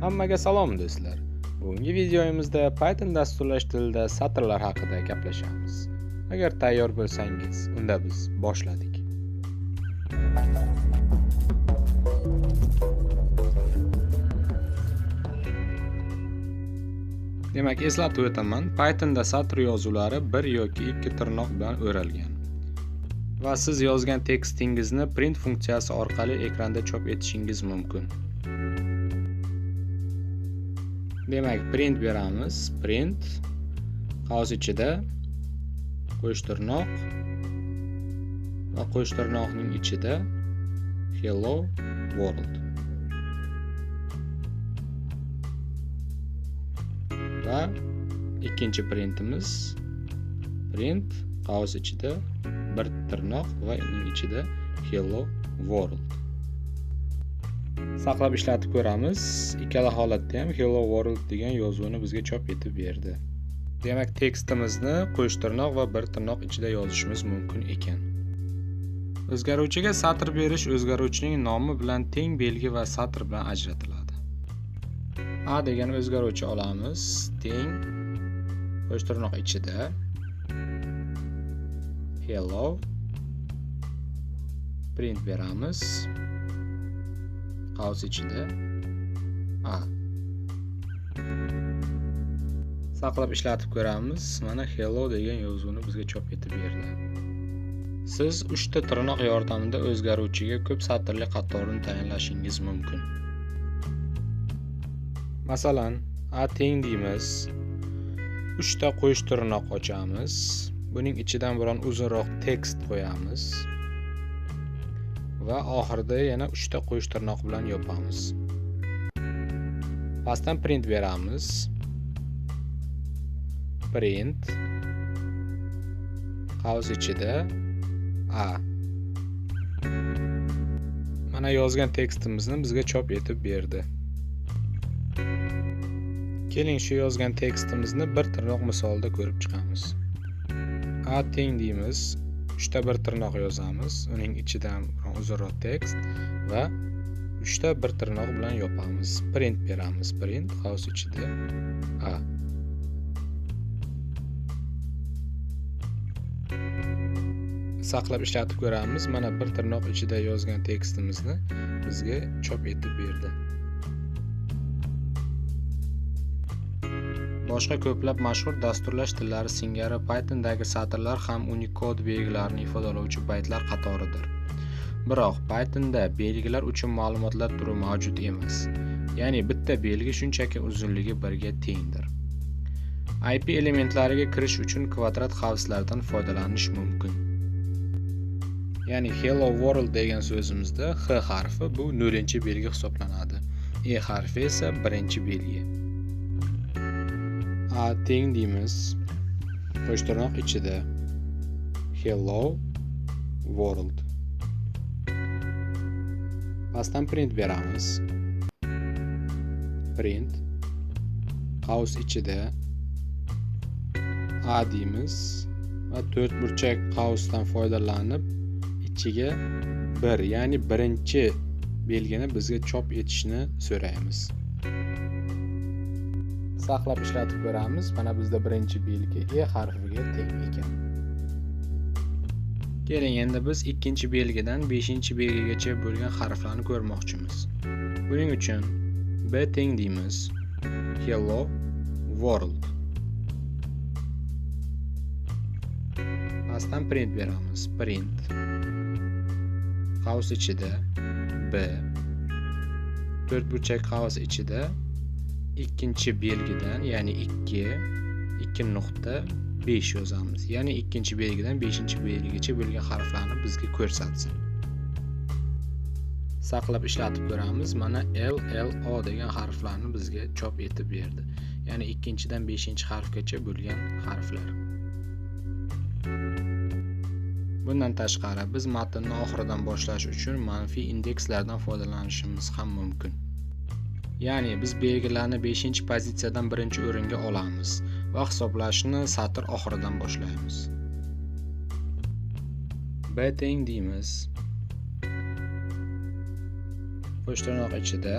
Hammaga salom do'stlar. Bugungi videomizda Python dasturlash tilida satrlar haqida gaplashamiz. Agar tayyor bo'lsangiz, unda biz boshladik. Demak, eslatib o'taman, Pythonda satr yozuvlari bir yoki ikki tirnoq bilan o'ralgan. Va siz yozgan tekstingizni print funksiyasi orqali ekranda chop etishingiz mumkin. Demak print beramiz. Print. Qavs ichida qo'sh tirnoq va qo'sh tirnoqning ichida hello world. Va ikkinchi printimiz print qavs ichida bir tirnoq va uning ichida hello world. Saqlab ishlatib ko'ramiz. Ikkala holatda ham hello world degan yozuvni bizga chop etib berdi. Demak tekstimizni qo'sh tirnoq va bir tirnoq ichida yozishimiz mumkin ekan. O'zgaruvchiga satr berish o'zgaruvchining nomi bilan teng belgi va satr bilan ajratiladi. A degan o'zgaruvchi olamiz. Teng qo'sh tirnoq ichida hello print beramiz. Qavs ichida a saqlab ishlatib ko'ramiz mana hello degan yozuvni bizga chop etib berdi. Siz uchta tirnoq yordamida o'zgaruvchiga ko'p satrli qatorni tayinlashingiz mumkin. Masalan a teng deymiz. Uchta qo'sh tirnoq ochamiz. Buning ichidan biron uzunroq tekst qo'yamiz. Va oxirida yana 3 ta qo'sh tirnoq bilan yopamiz. Pastdan print beramiz. Print. Qavs ichida a. Mana yozgan tekstimizni bizga chop etib berdi. Keling shu yozgan tekstimizni bir tirnoq misolida ko'rib chiqamiz. A teng deymiz. Uchta bir tirnoq yozamiz. Uning ichidan uzunroq tekst va uchta bir tirnoq bilan yopamiz. Print beramiz. Print qavs ichida a. Saqlab ishlatib ko'ramiz. Mana bir tirnoq ichida yozgan tekstimizni bizga chop etib berdi. Boshqa ko'plab mashhur dasturlash tillari singari pythondagi satrlar ham unicode belgilarini ifodalovchi baytlar qatoridir. Biroq pythonda belgilar uchun ma'lumotlar turi mavjud emas ya'ni bitta belgi shunchaki uzunligi birga tengdir. Ip elementlariga kirish uchun kvadrat qavslardan foydalanish mumkin. Ya'ni hello world degan so'zimizda h harfi bu nollinchi belgi hisoblanadi. E harfi esa birinchi belgi. A teng deymiz. Qo'shtirnoq ichida. Hello world. Pastdan print beramiz. Print. Qavs ichida. A deymiz. Va to'rt burchak qavsdan foydalanib ichiga bir ya'ni birinchi belgini bizga chop etishni so'raymiz. Saqlab ishlatib ko'ramiz. Mana bizda birinchi belgi e harfiga teng ekan. Keling endi biz ikkinchi belgidan beshinchi belgigacha bo'lgan harflarni ko'rmoqchimiz. Buning uchun b teng deymiz. Hello world. Pastdan print beramiz. Print. Qavs ichida b. To'rt burchak qavs ichida ikkinchi belgidan ya'ni 2 2 nuqta besh yozamiz. Ya'ni ikkinchi belgidan beshinchi belgigacha bo'lgan harflarni bizga ko'rsatsin. Saqlab ishlatib ko'ramiz. Mana l l o degan harflarni bizga chop etib berdi. Ya'ni ikkinchidan beshinchi harfgacha bo'lgan harflar. Bundan tashqari biz matnni oxiridan boshlash uchun manfiy indekslardan foydalanishimiz ham mumkin. Ya'ni biz belgilarni 5 pozitsiyadan birinchi o'ringa olamiz va hisoblashni satr oxiridan boshlaymiz. B teng deymiz. Bo'sh tirnoq ichida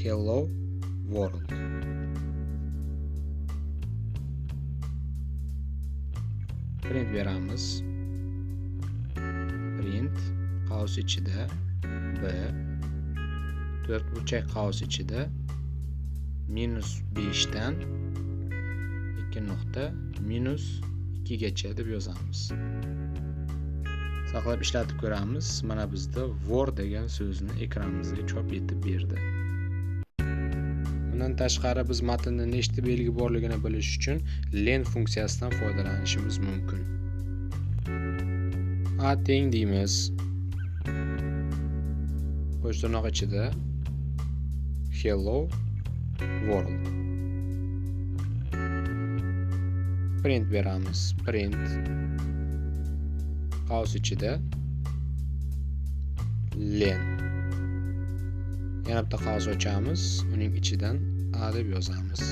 hello world. Print beramiz. Print qavs ichida b to'rt burchak qavs ichida minus beshdan ikki nuqta minus ikkigacha deb yozamiz. Saqlab ishlatib ko'ramiz. Mana bizda vor degan so'zni ekranimizga chop etib berdi. Bundan tashqari biz matnda nechta belgi borligini bilish uchun len funksiyasidan foydalanishimiz mumkin. A teng deymiz. Qo'shtirnoq ichida hello world. Print beramiz print. Qavs ichida len. Yana bitta qavs ochamiz uning ichidan a deb yozamiz.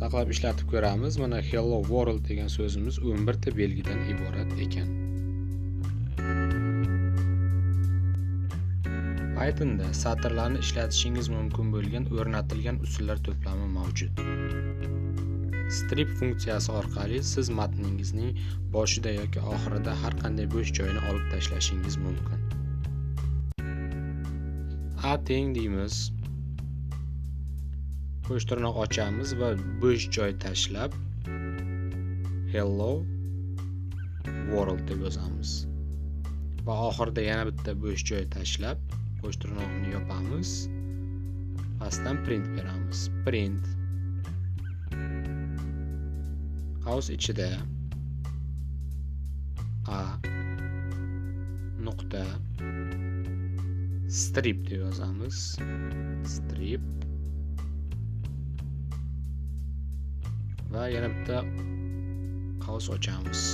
Saqlab ishlatib ko'ramiz mana hello world degan so'zimiz 11 ta belgidan iborat ekan. Pythonda satrlarni ishlatishingiz mumkin bo'lgan o'rnatilgan usullar to'plami mavjud. Strip funksiyasi orqali siz matningizning boshida yoki oxirida har qanday bo'sh joyni olib tashlashingiz mumkin. A teng deymiz. Bo'sh tirnoq ochamiz va bo'sh joy tashlab hello world deb yozamiz. Va oxirida yana bitta bo'sh joy tashlab qo'sh tirnoqni yopamiz. Pastdan print beramiz. Print qavs ichida a nuqta strip deb yozamiz strip va yana bitta qavs ochamiz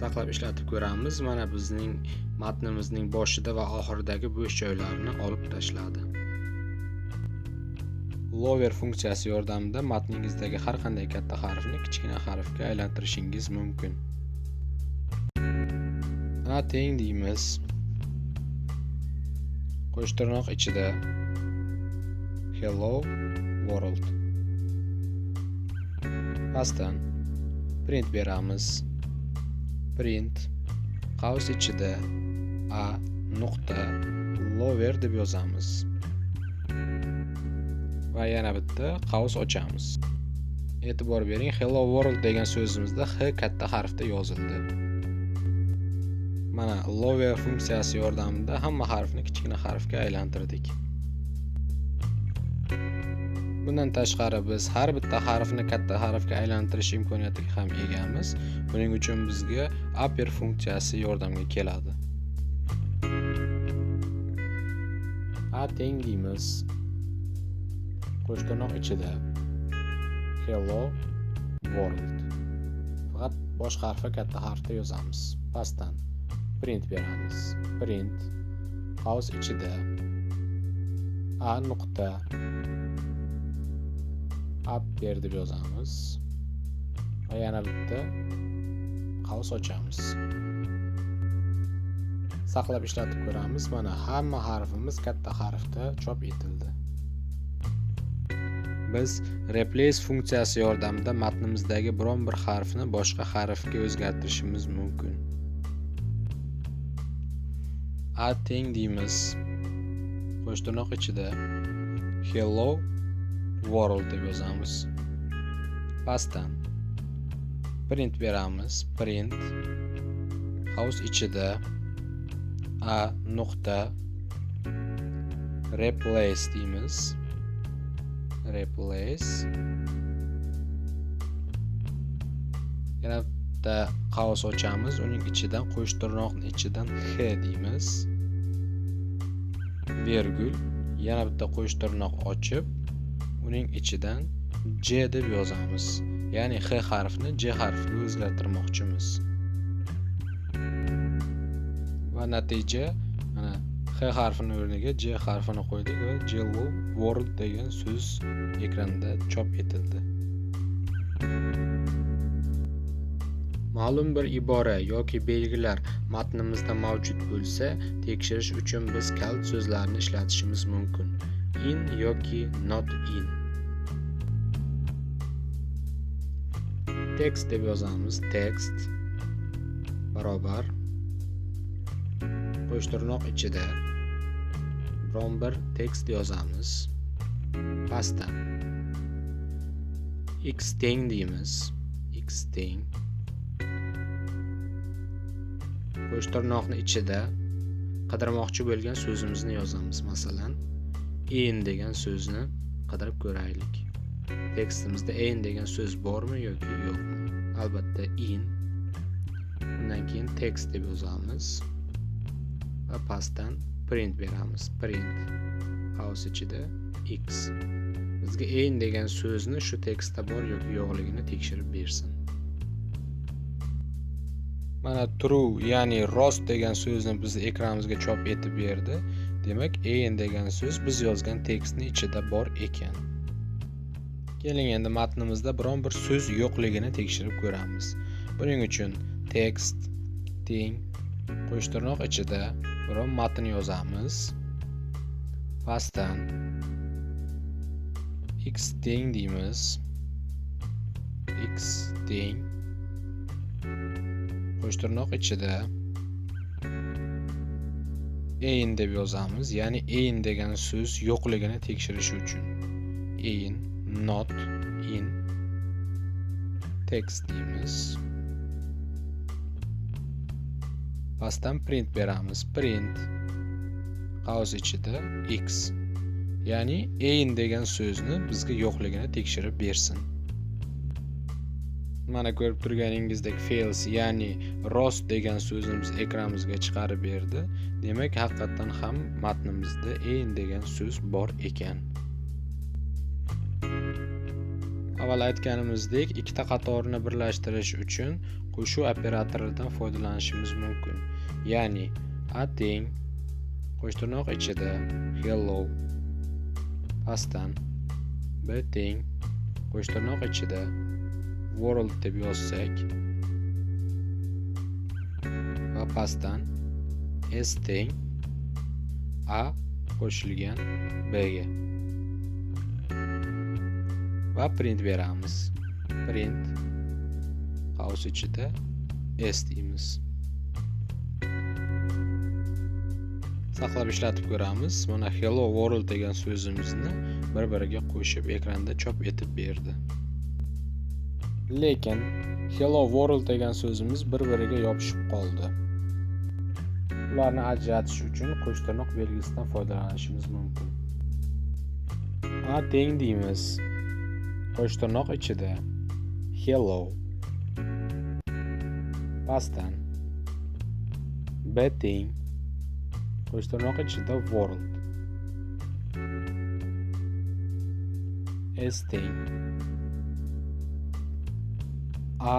saqlab ishlatib ko'ramiz. Mana bizning matnimizning boshida va oxiridagi bo'sh joylarni olib tashladi. Lower funksiyasi yordamida matningizdagi har qanday katta harfni kichkina harfga aylantirishingiz mumkin. A teng deymiz. Qo'shtirnoq ichida. Hello world. Pastdan print beramiz. Print qavs ichida a nuqta lover deb yozamiz. Va yana bitta qavs ochamiz. E'tibor bering hello world degan so'zimizda h katta harfda yozildi. Mana lower funksiyasi yordamida hamma harfni kichkina harfga aylantirdik. Bundan tashqari biz har bitta harfni katta harfga aylantirish imkoniyatiga ham egamiz. Buning uchun bizga upper funksiyasi yordamga keladi. A teng deymiz qo'shtirnoq ichida hello world. Faqat bosh harfi katta harfda yozamiz. Pastdan print beramiz. Print qavs ichida a nuqta upper deb yozamiz va yana bitta qavs ochamiz. Saqlab ishlatib ko'ramiz. Mana hamma harfimiz katta harfda chop etildi. Biz replace funksiyasi yordamida matnimizdagi biron bir harfni boshqa harfga o'zgartirishimiz mumkin. A teng deymiz. Qo'shtirnoq ichida. Hello. World deb yozamiz. Pastdan print beramiz. Print house ichida a nuqta replace deymiz. Replace. Yana bitta qavs ochamiz. Uning ichidan qo'sh tirnoqni ichidan h deymiz. Vergul yana bitta qo'sh tirnoq ochib uning ichidan j deb yozamiz. Ya'ni h harfini j harfiga o'zgartirmoqchimiz. Va natija mana h harfini o'rniga j harfini qo'ydik va jello world degan so'z ekranda chop etildi. Ma'lum bir ibora yoki belgilar matnimizda mavjud bo'lsa tekshirish uchun biz kalit so'zlarni ishlatishimiz mumkin. In yoki not in. Text deb yozamiz text barobar qo'shtirnoq ichida biron bir tekst yozamiz. Pastda. X teng deymiz. X teng qo'shtirnoqni ichida qidirmoqchi bo'lgan so'zimizni yozamiz. Masalan in degan so'zni qidirib ko'raylik. Tekstimizda in degan so'z bormi yoki yo'qmi albatta in undan keyin tekst deb yozamiz va pastdan print beramiz. Print qaus ichida x. Bizga in degan so'zni shu tekstda bor yoki yo'qligini tekshirib bersin. Mana true ya'ni rost degan so'zni bizni ekranimizga chop etib berdi. Demak in degan so'z biz yozgan tekstni ichida bor ekan. Keling endi matnimizda biron bir so'z yo'qligini tekshirib ko'ramiz. Buning uchun tekst teng qo'shtirnoq ichida biron matn yozamiz. Pastdan x teng deymiz. X teng. Qo'shtirnoq ichida ein deb yozamiz ya'ni ein degan so'z yo'qligini tekshirish uchun. Ein not in text deymiz pastdan print beramiz. Print qavs ichida x. Ya'ni in degan so'zni bizga yo'qligini tekshirib bersin. Mana ko'rib turganingizdek fails ya'ni rost degan so'zni biz ekranimizga chiqarib berdi. Demak haqiqatdan ham matnimizda in degan so'z bor ekan. Avval aytganimizdek ikkita qatorni birlashtirish uchun qo'shuv operatoridan foydalanishimiz mumkin. Ya'ni a teng qo'shtirnoq ichida hello pastdan b teng qo'shtirnoq ichida world deb yozsak va pastdan s teng a qo'shilgan b ga. Va print beramiz. Print. Qavs ichida s deymiz. Saqlab ishlatib ko'ramiz. Mana hello world degan so'zimizni bir biriga qo'shib ekranda chop etib berdi. Lekin hello world degan so'zimiz bir biriga yopishib qoldi. Ularni ajratish uchun qo'sh tirnoq belgisidan foydalanishimiz mumkin. A teng deymiz. Qo'shtirnoq ichida hello. Pastdan betting qo'shtirnoq ichida world. S teng a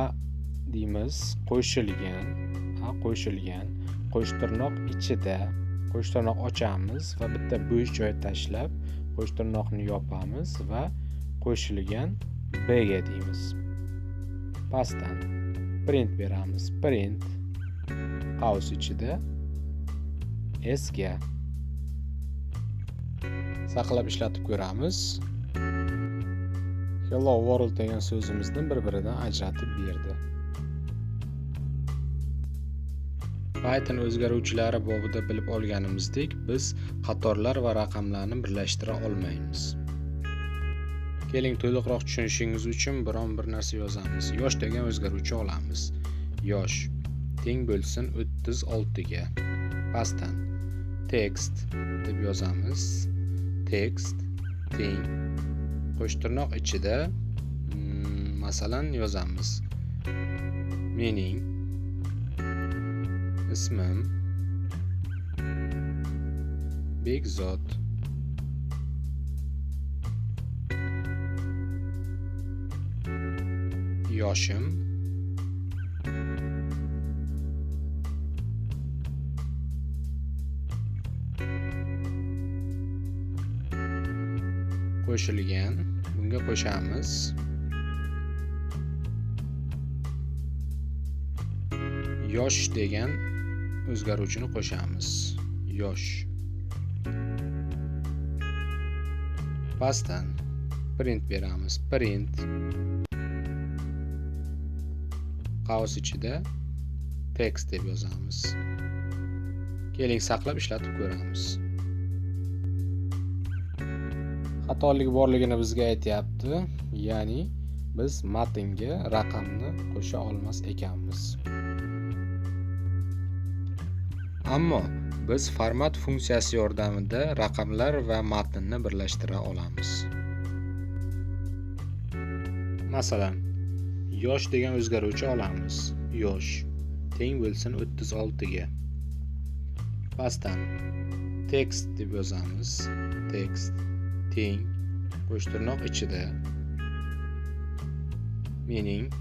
deymiz qo'shilgan a qo'shilgan qo'shtirnoq ichida qo'shtirnoq ochamiz va bitta bo'sh joy tashlab qo'shtirnoqni yopamiz va qo'shilgan b ga deymiz. Pastdan print beramiz. Print qavs ichida s ga saqlab ishlatib ko'ramiz. Hello world degan so'zimizni bir biridan ajratib berdi. Python o'zgaruvchilari bobida bilib olganimizdek biz qatorlar va raqamlarni birlashtira olmaymiz. Keling to'liqroq tushunishingiz uchun biron bir narsa yozamiz. Yosh degan o'zgaruvchi olamiz. Yosh teng bo'lsin o'ttiz oltiga. Pastdan text deb yozamiz. Text teng. Qo'shtirnoq ichida hmm, masalan yozamiz. Mening ismim bekzod yoshim. Qo'shilgan. Bunga qo'shamiz. Yosh degan o'zgaruvchini qo'shamiz. Yosh. Pastdan print beramiz. Print. Qavs ichida text deb yozamiz. Keling saqlab ishlatib ko'ramiz. Xatolik borligini bizga aytyapti. Ya'ni biz matnga raqamni qo'sha olmas ekanmiz. Ammo biz format funksiyasi yordamida raqamlar va matnni birlashtira olamiz. Masalan yosh degan o'zgaruvchi olamiz. Yosh. Teng bo'lsin 36 ga pastdan tekst deb yozamiz. Tekst. Teng. Qo'shtirnoq ichida. Mening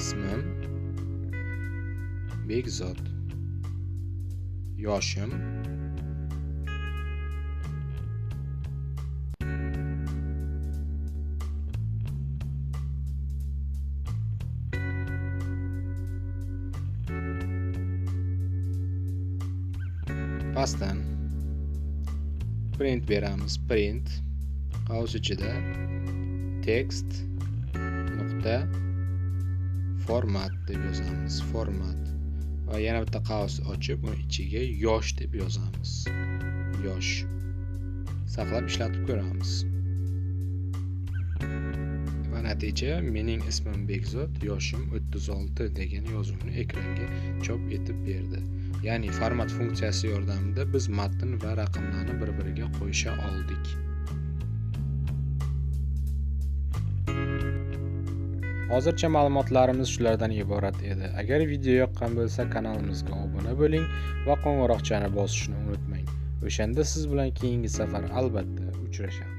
ismim Bekzod. Yoshim pastdan print beramiz print qavs ichida text nuqta format deb yozamiz format. Va yana bitta qavs ochib uni ichiga yosh deb yozamiz yosh saqlab ishlatib ko'ramiz va natija mening ismim Bekzod yoshim 36 degan yozuvni ekranga chop etib berdi ya'ni format funksiyasi yordamida biz matn va raqamlarni bir biriga qo'sha oldik. Hozircha ma'lumotlarimiz shulardan iborat edi. Agar video yoqqan bo'lsa kanalimizga obuna bo'ling va qo'ng'iroqchani bosishni unutmang. O'shanda siz bilan keyingi safar albatta uchrashamiz.